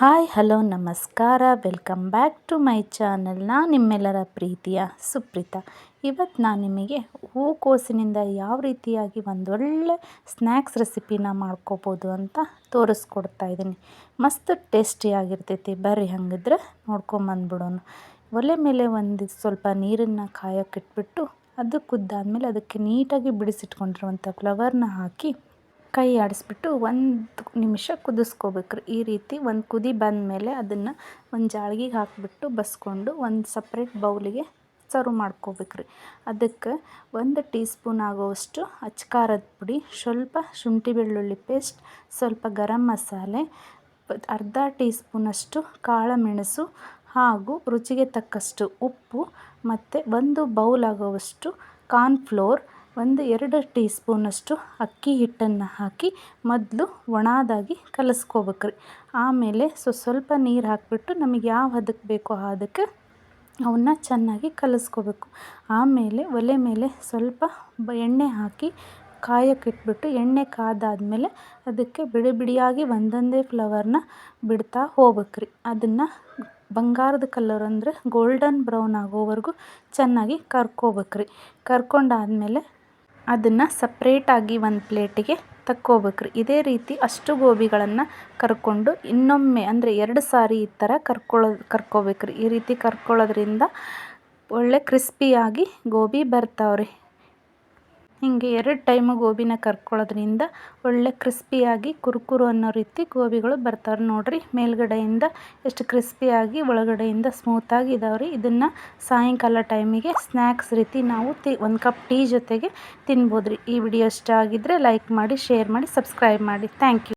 Hi, hello, ನಮಸ್ಕಾರ. Welcome back to my channel. ನಾನು ನಿಮ್ಮೆಲ್ಲರ ಪ್ರೀತಿಯ ಸುಪ್ರೀತಾ. ಇವತ್ತು ನಾನು ನಿಮಗೆ ಹೂಕೋಸಿನಿಂದ ಯಾವ ರೀತಿಯಾಗಿ ಒಂದೊಳ್ಳೆ ಸ್ನ್ಯಾಕ್ಸ್ ರೆಸಿಪಿನ ಮಾಡ್ಕೋಬೋದು ಅಂತ ತೋರಿಸ್ಕೊಡ್ತಾ ಇದ್ದೀನಿ. ಮಸ್ತ್ ಟೇಸ್ಟಿಯಾಗಿರ್ತೈತಿ ಬರ್ರಿ ಹಂಗಿದ್ರೆ ನೋಡ್ಕೊಂಬಂದ್ಬಿಡೋಣ ಒಲೆ ಮೇಲೆ ಒಂದು ಸ್ವಲ್ಪ ನೀರನ್ನು ಕಾಯೋಕ್ಕಿಟ್ಬಿಟ್ಟು ಅದು ಕುದ್ದಾದ್ಮೇಲೆ ಅದಕ್ಕೆ ನೀಟಾಗಿ ಬಿಡಿಸಿಟ್ಕೊಂಡಿರುವಂಥ ಫ್ಲವರ್ನ ಹಾಕಿ ಕೈ ಆಡಿಸ್ಬಿಟ್ಟು ಒಂದು ನಿಮಿಷ ಕುದಿಸ್ಕೋಬೇಕ್ರಿ. ಈ ರೀತಿ ಒಂದು ಕುದಿ ಬಂದಮೇಲೆ ಅದನ್ನು ಒಂದು ಜಾಳ್ಗಿಗೆ ಹಾಕಿಬಿಟ್ಟು ಬಸ್ಕೊಂಡು ಒಂದು ಸಪ್ರೇಟ್ ಬೌಲಿಗೆ ಸರ್ವ್ ಮಾಡ್ಕೋಬೇಕ್ರಿ. ಅದಕ್ಕೆ ಒಂದು ಟೀ ಸ್ಪೂನ್ ಆಗುವಷ್ಟು ಅಚ್ಕಾರದ ಪುಡಿ, ಸ್ವಲ್ಪ ಶುಂಠಿ ಬೆಳ್ಳುಳ್ಳಿ ಪೇಸ್ಟ್, ಸ್ವಲ್ಪ ಗರಂ ಮಸಾಲೆ, ಅರ್ಧ ಟೀ ಸ್ಪೂನಷ್ಟು ಕಾಳುಮೆಣಸು ಹಾಗೂ ರುಚಿಗೆ ತಕ್ಕಷ್ಟು ಉಪ್ಪು, ಮತ್ತು ಒಂದು ಬೌಲ್ ಆಗುವಷ್ಟು ಕಾರ್ನ್ಫ್ಲೋರ್ ಒಂದು ಎರಡು ಟೀ ಸ್ಪೂನಷ್ಟು ಅಕ್ಕಿ ಹಿಟ್ಟನ್ನು ಹಾಕಿ ಮೊದಲು ಒಣದಾಗಿ ಕಲಸ್ಕೋಬೇಕ್ರಿ. ಆಮೇಲೆ ಸೊ, ಸ್ವಲ್ಪ ನೀರು ಹಾಕಿಬಿಟ್ಟು ನಮಗೆ ಯಾವ ಹದಕ್ಕೆ ಬೇಕೋ ಆ ಹದಕ್ಕೆ ಅವನ್ನ ಚೆನ್ನಾಗಿ ಕಲಸ್ಕೋಬೇಕು. ಆಮೇಲೆ ಒಲೆ ಮೇಲೆ ಸ್ವಲ್ಪ ಎಣ್ಣೆ ಹಾಕಿ ಕಾಯಕ್ಕೆ ಇಟ್ಬಿಟ್ಟು ಎಣ್ಣೆ ಕಾದಾದಮೇಲೆ ಅದಕ್ಕೆ ಬಿಡಿ ಬಿಡಿಯಾಗಿ ಒಂದೊಂದೇ ಫ್ಲವರ್ನ ಬಿಡ್ತಾ ಹೋಗ್ಬೇಕ್ರಿ ಅದನ್ನು ಬಂಗಾರದ ಕಲರ್ ಅಂದರೆ ಗೋಲ್ಡನ್ ಬ್ರೌನ್ ಆಗೋವರೆಗೂ ಚೆನ್ನಾಗಿ ಕರ್ಕೋಬೇಕ್ರಿ. ಕರ್ಕೊಂಡಾದಮೇಲೆ ಅದನ್ನು ಸಪ್ರೇಟಾಗಿ ಒಂದು ಪ್ಲೇಟಿಗೆ ತಕ್ಕೋಬೇಕ್ರಿ. ಇದೇ ರೀತಿ ಅಷ್ಟು ಗೋಬಿಗಳನ್ನು ಕರ್ಕೊಂಡು ಇನ್ನೊಮ್ಮೆ ಅಂದರೆ ಎರಡು ಸಾರಿ ಈ ಥರ ಕರ್ಕೊಳ್ಳೋದು ಕರ್ಕೋಬೇಕ್ರಿ. ಈ ರೀತಿ ಕರ್ಕೊಳ್ಳೋದ್ರಿಂದ ಒಳ್ಳೆ ಕ್ರಿಸ್ಪಿಯಾಗಿ ಗೋಬಿ ಬರ್ತಾವ್ರಿ. ಹೀಗೆ ಎರಡು ಟೈಮು ಗೋಬಿನ ಕರ್ಕೊಳ್ಳೋದ್ರಿಂದ ಒಳ್ಳೆ ಕ್ರಿಸ್ಪಿಯಾಗಿ ಕುರುಕುರು ಅನ್ನೋ ರೀತಿ ಗೋಬಿಗಳು ಬರ್ತಾವೆ ನೋಡಿರಿ. ಮೇಲ್ಗಡೆಯಿಂದ ಎಷ್ಟು ಕ್ರಿಸ್ಪಿಯಾಗಿ ಒಳಗಡೆಯಿಂದ ಸ್ಮೂತಾಗಿ ಇದಾವೆ ರೀ ಇದನ್ನು ಸಾಯಂಕಾಲ ಟೈಮಿಗೆ ಸ್ನ್ಯಾಕ್ಸ್ ರೀತಿ ನಾವು ತಿ, ಒಂದು ಕಪ್ ಟೀ ಜೊತೆಗೆ ತಿನ್ಬೋದು ರೀ ಈ ವಿಡಿಯೋ ಇಷ್ಟ ಆಗಿದ್ದರೆ ಲೈಕ್ ಮಾಡಿ, ಶೇರ್ ಮಾಡಿ, ಸಬ್ಸ್ಕ್ರೈಬ್ ಮಾಡಿ. Thank you.